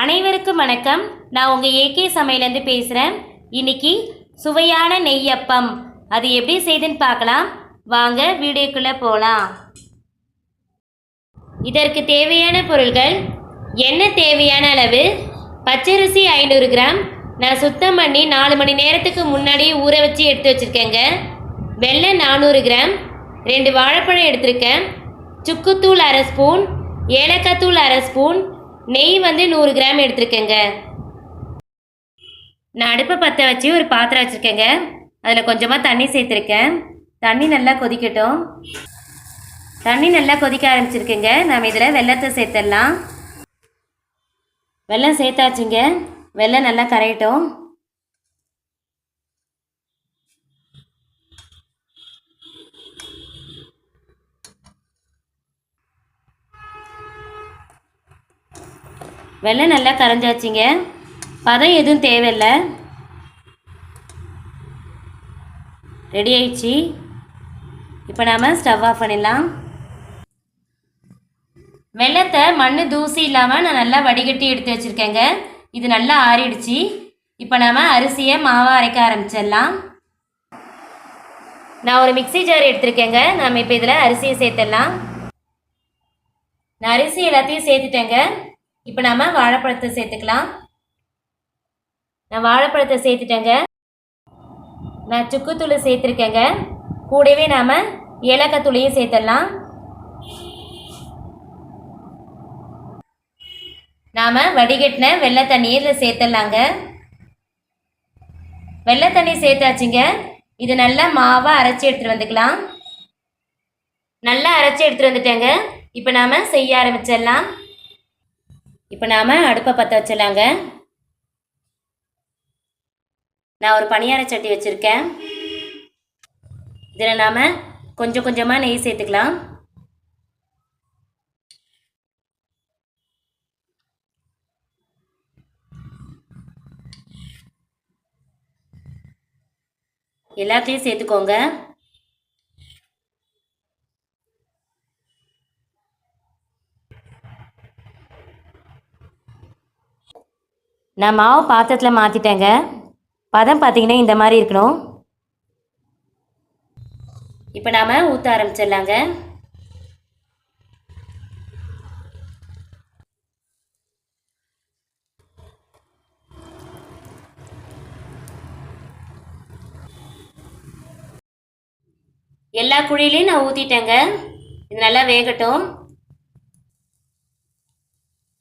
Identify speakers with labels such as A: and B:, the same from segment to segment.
A: அனைவருக்கும் வணக்கம். நான் உங்கள் ஏகே சமையலேருந்து பேசுகிறேன் இன்னைக்கு சுவையான நெய்யப்பம். அது எப்படி செய்துன்னு பார்க்கலாம். வாங்க வீடியோக்குள்ளே போகலாம் இதற்கு தேவையான பொருள்கள் எண்ணெய் தேவையான அளவு பச்சரிசி ஐநூறு கிராம். நான் சுத்தம் பண்ணி நாலு மணி நேரத்துக்கு முன்னாடியே ஊற வச்சு எடுத்து வச்சுருக்கேங்க. வெள்ளை நானூறு கிராம். ரெண்டு வாழைப்பழம் எடுத்திருக்கேன். சுக்குத்தூள் அரை ஸ்பூன் ஏலக்காய் தூள் அரை ஸ்பூன் நெய் வந்து நூறு கிராம் எடுத்திருக்கேங்க. நான் அடுப்பை பற்ற வச்சு ஒரு பாத்திரம் வச்சுருக்கேங்க. அதில் கொஞ்சமாக தண்ணி சேர்த்துருக்கேன். தண்ணி நல்லா கொதிக்கட்டும். தண்ணி நல்லா கொதிக்க ஆரம்பிச்சிருக்குங்க. நம்ம இதில் வெள்ளத்தை சேர்த்துடலாம். வெள்ளம் சேர்த்தாச்சுங்க. வெள்ளம் நல்லா கரையட்டும். வெள்ளை நல்லா கரைஞ்சாச்சுங்க. பதம் எதுவும் தேவையில்லை. ரெடி ஆயிடுச்சு. இப்போ நாம் ஸ்டவ் ஆஃப் பண்ணிடலாம். வெள்ளத்தை மண் தூசி இல்லாமல் நான் நல்லா வடிகட்டி எடுத்து வச்சுருக்கேங்க. இது நல்லா ஆறிடுச்சு. இப்போ நாம் அரிசியை மாவாக அரைக்க ஆரம்பிச்சிடலாம். நான் ஒரு மிக்ஸி ஜார் எடுத்திருக்கேங்க. நாம் இப்போ இதில் அரிசியை சேர்த்துடலாம். நான் அரிசி எல்லாத்தையும் சேர்த்துட்டேங்க. இப்போ நாம் வாழைப்பழத்தை சேர்த்துக்கலாம். நான் வாழைப்பழத்தை சேர்த்துட்டேங்க. நான் சுக்குத்தூள் சேர்த்துருக்கேங்க. கூடவே நாம் ஏலக்காய் தூளையும் சேர்த்துடலாம் நாம் வடிகட்டின வெள்ளை தண்ணியை இதில் சேர்த்துடலாங்க வெள்ளை தண்ணி சேர்த்தாச்சுங்க. இது நல்லா மாவாக அரைச்சி எடுத்துகிட்டு வந்துக்கலாம். நல்லா அரைச்சி எடுத்துகிட்டு வந்துட்டேங்க. இப்போ நாம் செய்ய ஆரம்பிச்சிடலாம். இப்போ நாம் அடுப்பை பற்ற வச்சிடலாங்க. நான் ஒரு பணியார சட்டி வச்சுருக்கேன். இதில் நாம் கொஞ்சம் கொஞ்சமாக நெய் சேர்த்துக்கலாம். எல்லாத்தையும் சேர்த்துக்கோங்க. நான் மாவு பாத்திரத்தில் மாற்றிட்டேங்க பதம் பார்த்தீங்கன்னா இந்த மாதிரி இருக்கணும். இப்போ நாம் ஊற்ற ஆரம்பிச்சிடலாங்க. எல்லா குழியிலையும் நான் ஊற்றிட்டேங்க இது நல்லா வேகட்டும்.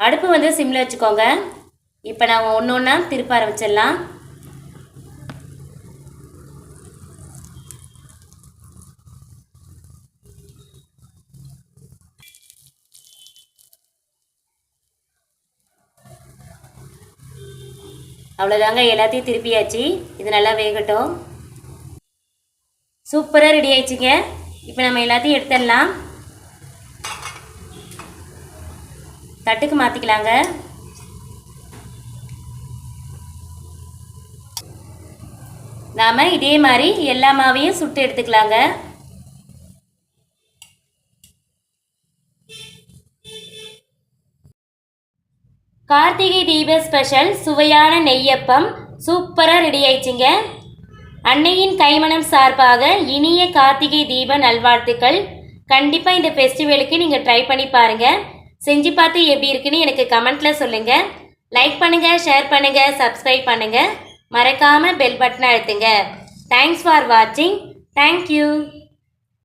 A: அடுப்பு வந்து சிம்மில் வச்சுக்கோங்க. இப்போ நாம் ஒன்று ஒன்றா திருப்ப ஆரம்பிச்சிடலாம். அவ்வளோதாங்க எல்லாத்தையும் திருப்பியாச்சு. இது நல்லா வேகட்டும். சூப்பராக ரெடி ஆயிடுச்சுங்க. இப்போ நம்ம எல்லாத்தையும் எடுத்துடலாம். தட்டுக்கு மாற்றிக்கலாங்க நாம் இதே மாதிரி எல்லா மாவையும் சுட்டு எடுத்துக்கலாங்க. கார்த்திகை தீப ஸ்பெஷல் சுவையான நெய்யப்பம். சூப்பராக ரெடி ஆயிடுச்சுங்க. அன்னையின் கைமணம் சார்பாக இனிய கார்த்திகை தீப நல்வாழ்த்துக்கள். கண்டிப்பாக இந்த ஃபெஸ்டிவலுக்கு நீங்கள் ட்ரை பண்ணி பாருங்கள் செஞ்சு பார்த்து எப்படி இருக்குன்னு எனக்கு கமெண்ட்டில் சொல்லுங்கள் லைக் பண்ணுங்கள் ஷேர் பண்ணுங்கள் சப்ஸ்கிரைப் பண்ணுங்கள் மறக்காமல் பெல் பட்டனை அழுத்துங்க. தேங்க்ஸ் ஃபார் வாட்சிங் தேங்க்யூ